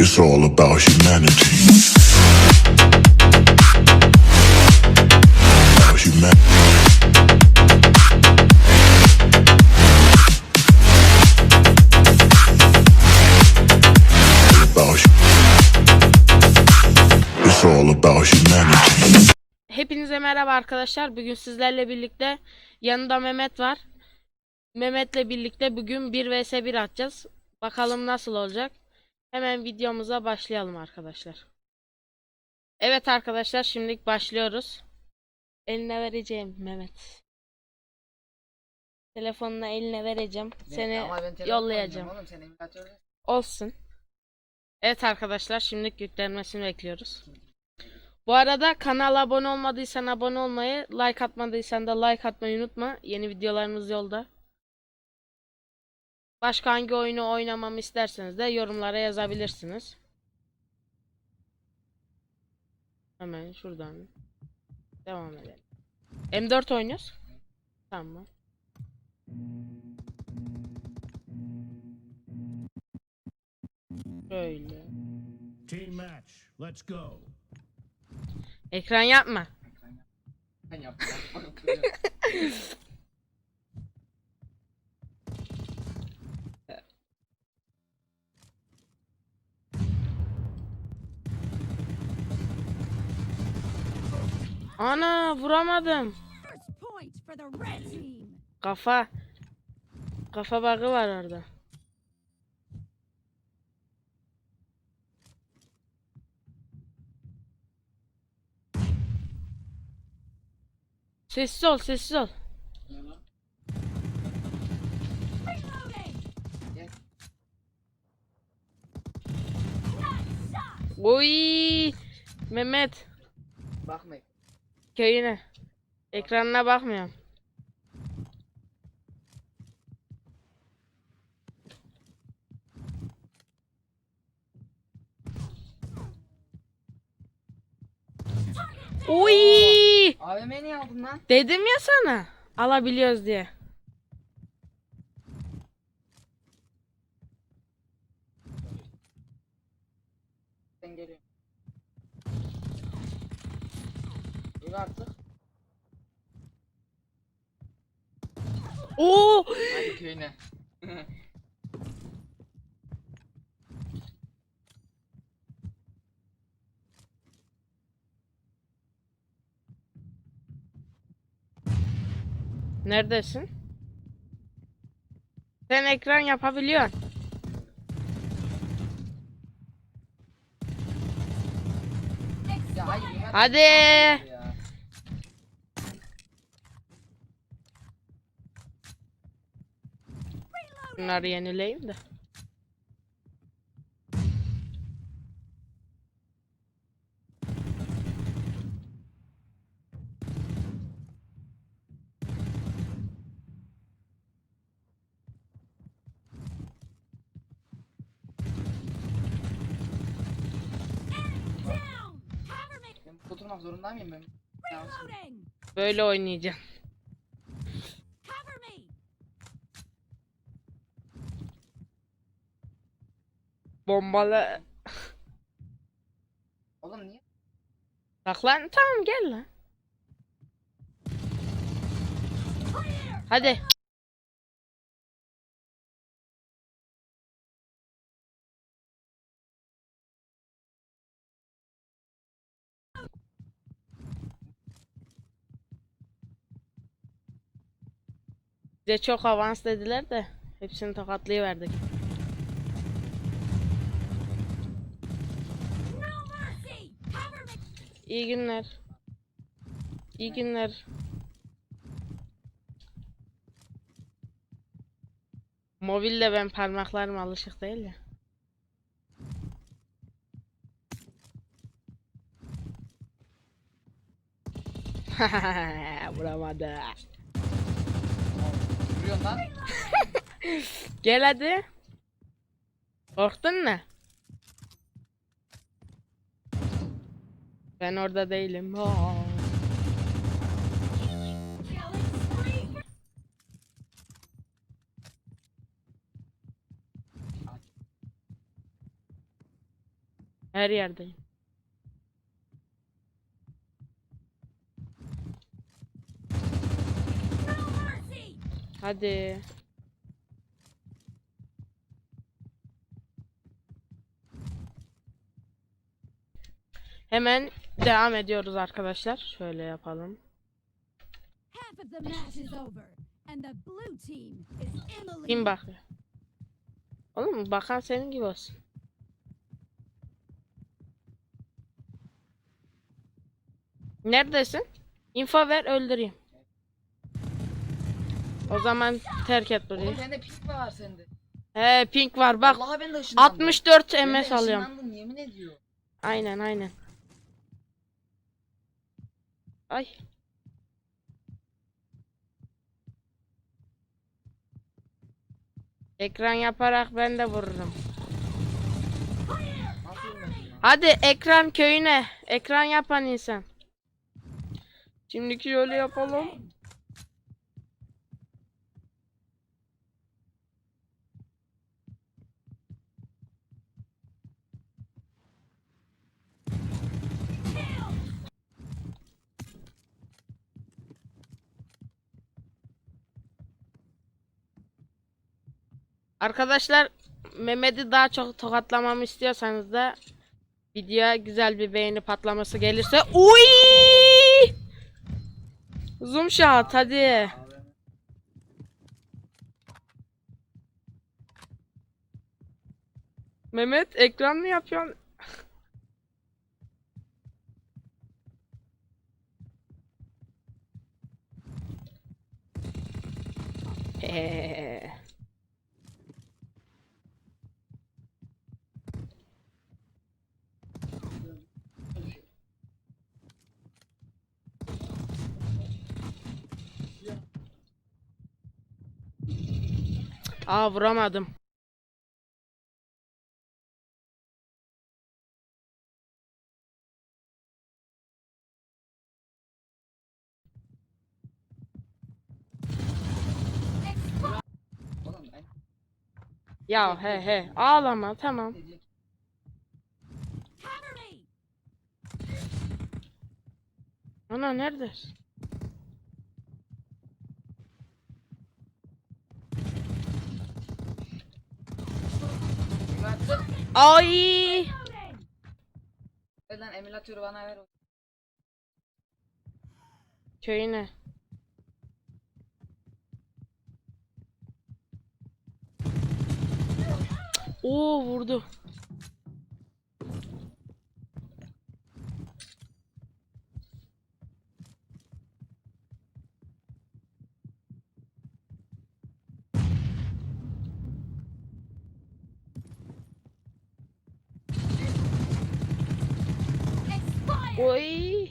It's all about humanity. Hepinize merhaba arkadaşlar. Bugün sizlerle birlikte yanında Mehmet var. Mehmet'le birlikte bugün 1 vs 1 atacağız. Bakalım nasıl olacak. Hemen videomuza başlayalım arkadaşlar. Evet arkadaşlar şimdilik başlıyoruz. Eline vereceğim Mehmet. Telefonunu eline vereceğim. Seni ben telefon yollayacağım. Oğlum sen Olsun. Evet arkadaşlar şimdilik yüklenmesini bekliyoruz. Bu arada kanala abone olmadıysan abone olmayı, like atmadıysan da like atmayı unutma. Yeni videolarımız yolda. Başka hangi oyunu oynamamı isterseniz de yorumlara yazabilirsiniz. Hemen şuradan devam edelim. M4 oynuyoruz. Tamam. Böyle. Team match. Let's go. Ekran yapma. ben yaptım. Ana vuramadım. Kafa. Kafa bug'ı var orada. Sessiz ol, sessiz ol. Oy! Mehmet, Bakma. Köyüne. Ekranına bakmıyorum. Oy! AVM niye aldın lan? Dedim ya sana. Alabiliyoruz diye. Artık. Oo! Hadi köyüne. Neredesin? Sen ekran yapabiliyorsun. Hadi. Bunları yenileyim de. Oturmak zorunda mıyım ben? Böyle oynayacağım. Bombalı. Oğlum niye? Saklan. Tamam gel lan. Hadi. Bize çok avans dediler de hepsini tokatlayıverdik. İyi günler. İyi günler. Mobilde ben parmaklarım alışık değil ya. Vuramadı. Vuruyorsun lan. Gel hadi. Korktun mu? Ben orada değilim. Spree. Her yerdeyim. Hadi. Hemen devam ediyoruz arkadaşlar. Şöyle yapalım. Kim bakıyor? Oğlum bakan senin gibi olsun. Neredesin? Info ver öldüreyim. O zaman terk et burayı. Oğlum bende pink var sende. He pink var bak. Vallahi ben de ışınlandım. 64 Ben de MS alıyorum. yemin ediyor. Aynen aynen. Ay. Ekran yaparak ben de vururum. Hadi ekran köyüne. Ekran yapan insan. Şimdiki şöyle yapalım. Arkadaşlar Mehmet'i daha çok tokatlamamı istiyorsanız da videoya güzel bir beğeni patlaması gelirse uy Zoom shot hadi. Mehmet ekran mı yapıyorsun? Eee. Aa vuramadım. Ya he he ağlama tamam. Ana nerede? Emülatör. Ay! Lan emülatörü bana ver. Köyüne. Oo vurdu. Oy!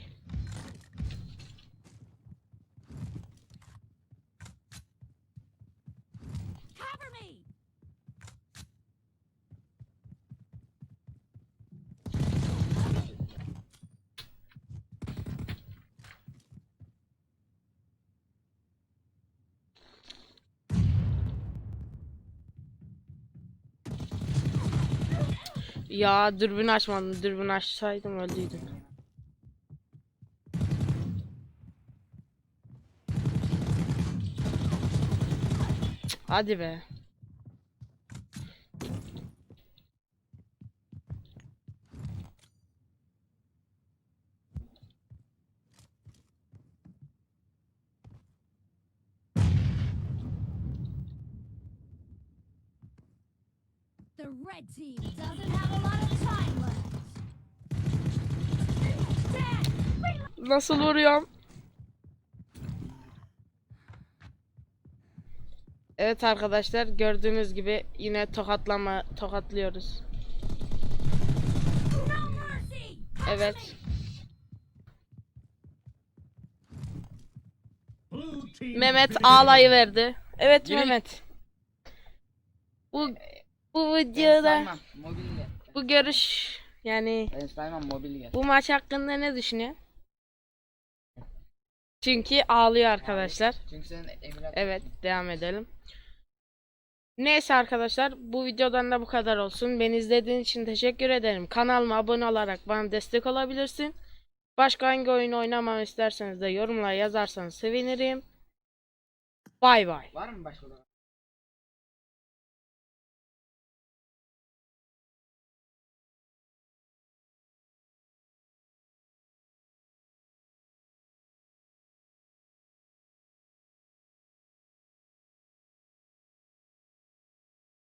Ya dürbün açmadım. Dürbün açsaydım öldüydüm. Hadi be. The red team doesn't have a lot of time left. Nasıl vuruyorum? Evet arkadaşlar gördüğünüz gibi yine tokatlama tokatlıyoruz. Evet. Mehmet ağlayı verdi. Evet Yürü. Mehmet. Bu bu videoda bu görüş yani bu maç hakkında ne düşünüyor? Çünkü ağlıyor arkadaşlar. Çünkü senin emülatör. Evet devam edelim. Neyse arkadaşlar bu videodan da bu kadar olsun. Beni izlediğin için teşekkür ederim. Kanalıma abone olarak bana destek olabilirsin. Başka hangi oyun oynamamı isterseniz de yorumlara yazarsanız sevinirim. Bay bay. Var mı başka?